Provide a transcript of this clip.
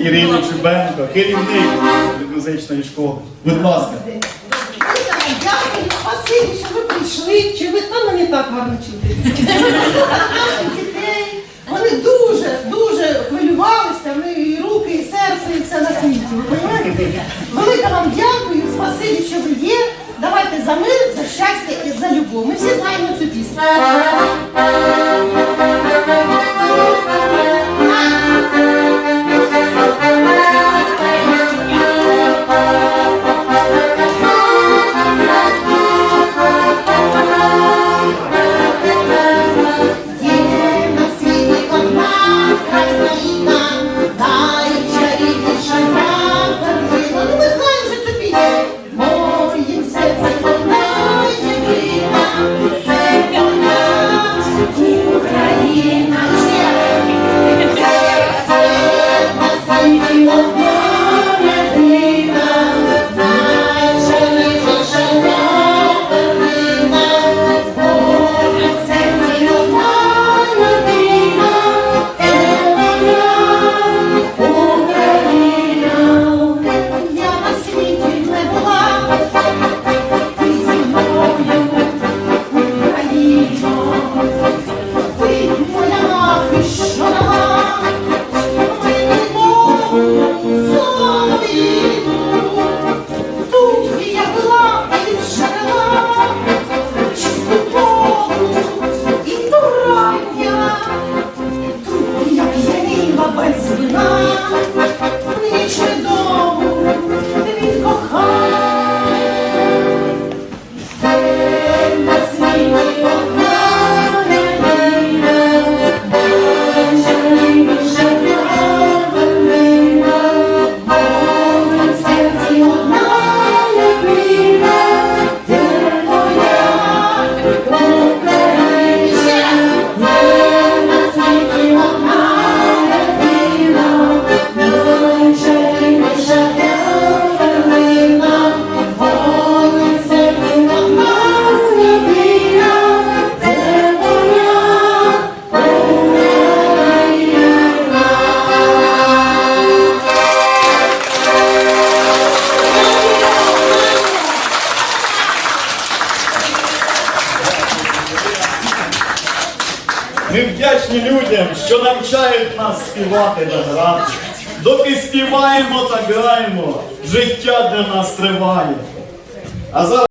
Ірині Чубенко, керівник музичної школи. Будь ласка. Дякую, спасибі, що ви прийшли. Чи ви там мене так гарно чути? Наших дітей. Вони дуже, дуже хвилювалися, них і руки, і серце, і все на світі. Ви? Велике вам дякую, спасибі, що ви є. Давайте за мир, за щастя і за любов. Ми всі знаємо цю пісню. Ми вдячні людям, що навчають нас співати та грати. Доки співаємо та граємо, життя для нас триває. А зараз